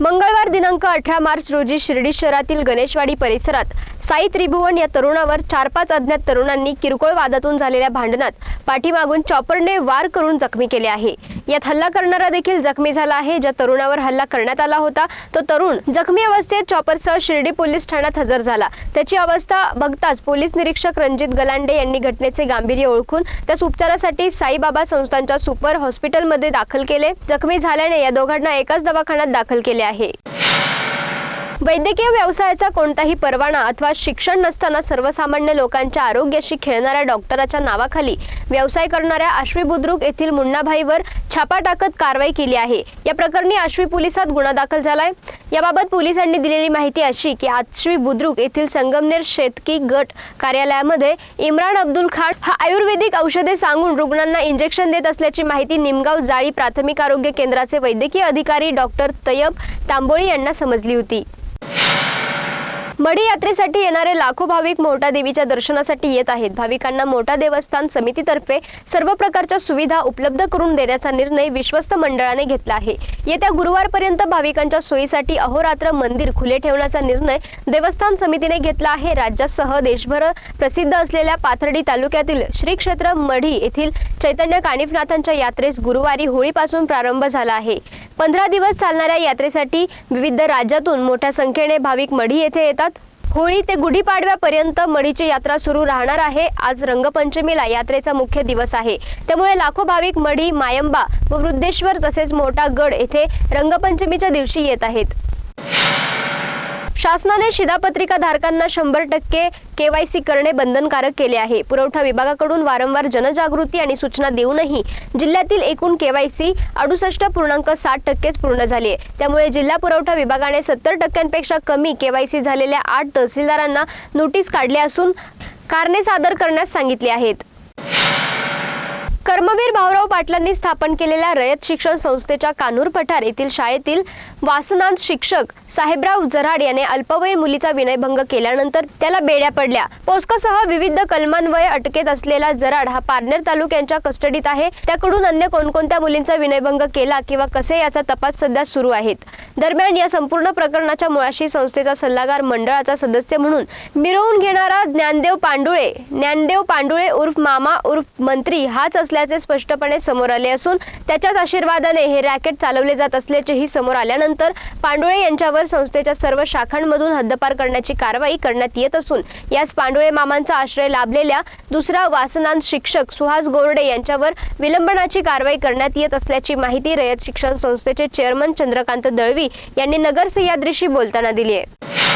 मंगळवार दिनांक अठरा मार्च रोजी शिर्डी शहरातील गणेशवाडी परिसरात साई त्रिभुवन या तरुणावर चार पाच अज्ञात तरुणांनी किरकोळ वादातून झालेल्या भांडणात पाठीमागून चॉपरने वार करून जखमी केले आहे. यात हल्ला करणारा देखील जखमी झाला आहे. ज्या तरुणावर हल्ला करण्यात आला होता तो तरुण जखमी अवस्थेत चॉपरसह शिर्डी पोलीस ठाण्यात हजर झाला. त्याची अवस्था बघताच पोलीस निरीक्षक रणजित गलांडे यांनी घटनेचे गांभीर्य ओळखून त्यास उपचारासाठी साईबाबा संस्थांच्या सुपर हॉस्पिटलमध्ये दाखल केले. जखमी झाल्याने या दोघांना एकाच दवाखान्यात दाखल केले आहे. वैद्यकीय व्यवसायाचा कोणताही परवाना अथवा शिक्षण नसताना सर्वसामान्य लोकांच्या आरोग्याशी खेळणाऱ्या डॉक्टराच्या नावाखाली व्यवसाय करणाऱ्या आश्वी बुद्रुक येथील मुन्नाभाईवर छापा टाकत कारवाई केली आहे. या प्रकरणी आश्वी पोलिसात गुन्हा दाखल झालाय. याबाबत पोलिसांनी दिलेली माहिती अशी की आश्वी बुद्रुक येथील संगमनेर शेतकी गट कार्यालयामध्ये इम्रान अब्दुल खान हा आयुर्वेदिक औषधे सांगून रुग्णांना इंजेक्शन देत असल्याची माहिती निमगाव जाळी प्राथमिक आरोग्य केंद्राचे वैद्यकीय अधिकारी डॉक्टर तयब तांबोळी यांना समजली होती. you मढी यात्रेसाठी येणारे लाखो भाविक मोठा देवीच्या दर्शनासाठी येत आहेत. भाविकांना मोठा देवस्थान समितीतर्फे सर्व प्रकारच्या सुविधा उपलब्ध करून देण्याचा निर्णय विश्वस्त मंडळाने घेतला आहे. येत्या गुरुवारपर्यंत भाविकांच्या सोयीसाठी अहोरात्र मंदिर खुले ठेवण्याचा निर्णय देवस्थान समितीने घेतला आहे. राज्यासह देशभर प्रसिद्ध असलेल्या पाथर्डी तालुक्यातील श्री क्षेत्र मढी येथील चैतन्य कानिफनाथांच्या यात्रेस गुरुवारी होळीपासून प्रारंभ झाला आहे. पंधरा दिवस चालणाऱ्या यात्रेसाठी विविध राज्यातून मोठ्या संख्येने भाविक मढी येथे येतात. होळी ते गुढीपाडव्यापर्यंत मढीची यात्रा सुरू राहणार आहे. आज रंगपंचमीला यात्रेचा मुख्य दिवस आहे. त्यामुळे लाखो भाविक मढी मायंबा व वृद्धेश्वर तसेच मोठा गड येथे रंगपंचमीच्या दिवशी येत आहेत. शासनाने शिधापत्रिका धारकांना शंभर टक्के केवायसी करणे बंधनकारक केले आहे. पुरवठा विभागाकडून वारंवार जनजागृती आणि सूचना देऊनही जिल्ह्यातील एकूण केवायसी अडुसष्ट पूर्णांक साठ टक्केच पूर्ण झाली आहे. त्यामुळे जिल्हा पुरवठा विभागाने सत्तर टक्क्यांपेक्षा कमी केवायसी झालेल्या आठ तहसीलदारांना नोटीस काढली असून कारणे सादर करण्यास सांगितले आहेत. कर्मवीर भाऊराव पाटलांनी स्थापन केलेल्या रयत शिक्षण संस्थेच्या कानूर पठार येथील शाळेतील वासनांत शिक्षक साहेबराव जराड याने अल्पवयीन मुलीचा विनयभंग केल्यानंतर त्याला बेड्या पडल्या. पोस्कसह विविध कलमान्वये अटकेत असलेला जराड हा पारनेर तालुक्यांच्या कस्टडीत आहे. त्याकडून अन्य कोणकोणत्या मुलींचा विनयभंग केला किंवा कसे याचा तपास सध्या सुरू आहेत? दरम्यान या संपूर्ण प्रकरणाच्या मुळाशी संस्थेचा सल्लागार मंडळाचा सदस्य म्हणून मिरवून घेणारा ज्ञानदेव पांडुळे ज्ञानदेव पांडुळे उर्फ मामा उर्फ मंत्री हाच असल्याचे स्पष्टपणे समोर आले असून त्याच्याच आशीर्वादाने हे रॅकेट चालवले जात असल्याचेही समोर आल्यानंतर पांडुळे यांच्यावर संस्थेच्या सर्व शाखांमधून हद्दपार करण्याची कारवाई करण्यात येत असून याच पांडुळे मामांचा आश्रय लाभलेल्या दुसरा वासनांत शिक्षक सुहास गोरडे यांच्यावर विलंबनाची कारवाई करण्यात येत असल्याची माहिती रयत शिक्षण संस्थेचे चेअरमन चंद्रकांत दळवी यांनी नगर सह्याद्रीशी बोलताना दिली आहे.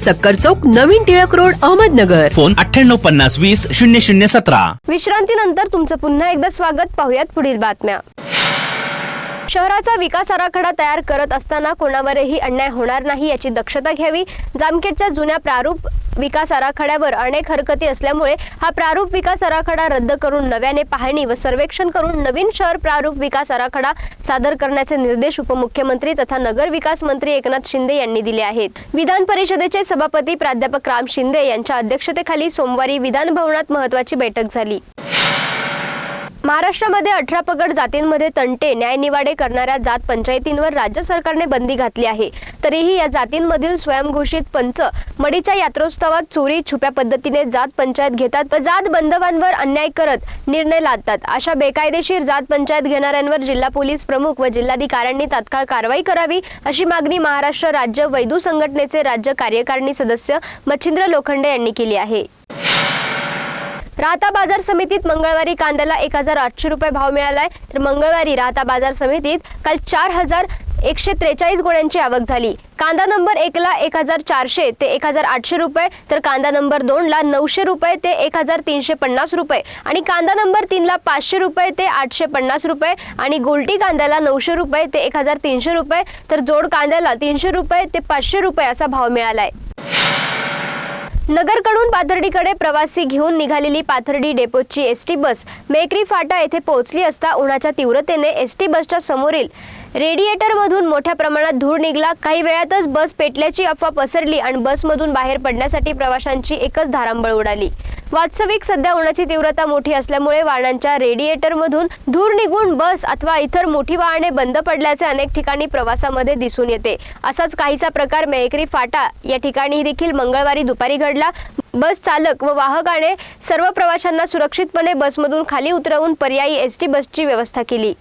सक्कर चौक नवीन टिळक रोड अहमदनगर. फोन अठ्ठ्याण्णव पन्नास वीस शून्य शून्य सतरा. विश्रांतीनंतर तुमचं पुन्हा एकदा स्वागत. पाहुयात पुढील बातम्या. शहराचा विकास आराखडा तयार करत असताना कोणावरही अन्याय होणार नाही याची दक्षता घ्यावी. जामखेडच्या जुन्या प्रारूप विकास आराखड्यावर अनेक हरकती असल्यामुळे हा प्रारूप विकास आराखडा रद्द करून नव्याने पाहणी व सर्वेक्षण करून नवीन शहर प्रारूप विकास आराखडा सादर करण्याचे निर्देश उपमुख्यमंत्री तथा नगर विकास मंत्री एकनाथ शिंदे यांनी दिले आहेत. विधान परिषदेचे सभापती प्राध्यापक राम शिंदे यांच्या अध्यक्षतेखाली सोमवारी विधान भवनात महत्वाची बैठक झाली. महाराष्ट्रामध्ये अठरा पगड जातींमध्ये तंटे न्यायनिवाडे करणाऱ्या जात पंचायतींवर राज्य सरकारने बंदी घातली आहे. तरीही या जातींमधील स्वयंघोषित पंच मडीच्या यात्रोत्सवात चोरी छुप्या पद्धतीने जात पंचायत घेतात व जात बंधवांवर अन्याय करत निर्णय लादतात. अशा बेकायदेशीर जात पंचायत घेणाऱ्यांवर जिल्हा पोलीस प्रमुख व जिल्हाधिकाऱ्यांनी तात्काळ कारवाई करावी अशी मागणी महाराष्ट्र राज्य वैदू संघटनेचे राज्य कार्यकारिणी सदस्य मच्छिंद्र लोखंडे यांनी केली आहे. राहता बाजार समितीत मंगळवारी कांद्याला एक हजार आठशे रुपये भाव मिळालाय. तर मंगळवारी राहता बाजार समितीत काल चार हजार एकशे त्रेचाळीस गोळ्यांची आवक झाली. कांदा नंबर एकला एक हजार चारशे ते एक हजार आठशे रुपये तर कांदा नंबर दोनला नऊशे रुपये ते एक हजार तीनशे पन्नास रुपये आणि कांदा नंबर तीनला पाचशे रुपये ते आठशे पन्नास रुपये आणि गोल्टी कांद्याला नऊशे रुपये ते एक हजार तीनशे रुपये तर जोड कांद्याला तीनशे रुपये ते पाचशे रुपये असा भाव मिळाला आहे नगरकडून पाथर्डीकडे प्रवासी घेऊन निघालेली पाथर्डी डेपोची एस टी बस मेकरी फाटा येथे पोहोचली असता उन्हाच्या तीव्रतेने एस टी बसच्या समोरील रेडिएटरमधून मोठ्या प्रमाणात धूर निघला. काही वेळातच बस पेटल्याची अफवा पसरली आणि बसमधून बाहेर पडण्यासाठी प्रवाशांची एकच धारांबळ उडाली. वास्तविक सध्या उन्हाची तीव्रता मोठी असल्यामुळे वाहनांच्या रेडिएटरमधून धूर निघून बस अथवा इतर मोठी वाहने बंद पडल्याचे अनेक ठिकाणी प्रवासामध्ये दिसून येते. असाच काहीचा प्रकार मेहकरी फाटा या ठिकाणी देखील मंगळवारी दुपारी घडला. बस चालक व वाहकाने सर्व प्रवाशांना सुरक्षितपणे बसमधून खाली उतरवून पर्यायी एस टी बसची व्यवस्था केली.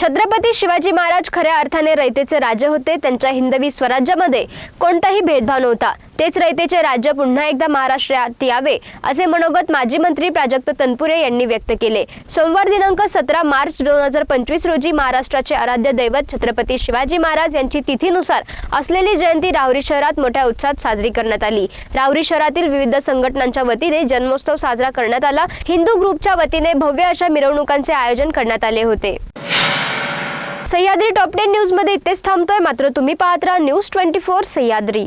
छत्रपती शिवाजी महाराज खऱ्या अर्थाने रयतेचे राजे होते. त्यांच्या हिंदवी स्वराज्यामध्ये कोणताही भेदभाव नव्हता. तेच रयतेचे राज्य पुन्हा एकदा महाराष्ट्रात यावे असे मनोगत माजी मंत्री प्राजक्त तनपुरे यांनी व्यक्त केले. सोमवार दिनांक सतरा मार्च दोन हजार पंचवीस रोजी महाराष्ट्राचे आराध्य दैवत छत्रपती शिवाजी महाराज यांची तिथीनुसार असलेली जयंती राहुरी शहरात मोठ्या उत्साहात साजरी करण्यात आली. राहुरी शहरातील विविध संघटनांच्या वतीने जन्मोत्सव साजरा करण्यात आला. हिंदू ग्रुपच्या वतीने भव्य अशा मिरवणुकांचे आयोजन करण्यात आले होते. सह्याद्री टॉप टेन न्यूजमध्ये इथेच थांबतोय. मात्र तुम्ही पाहत राहा news twenty four Sahyadri.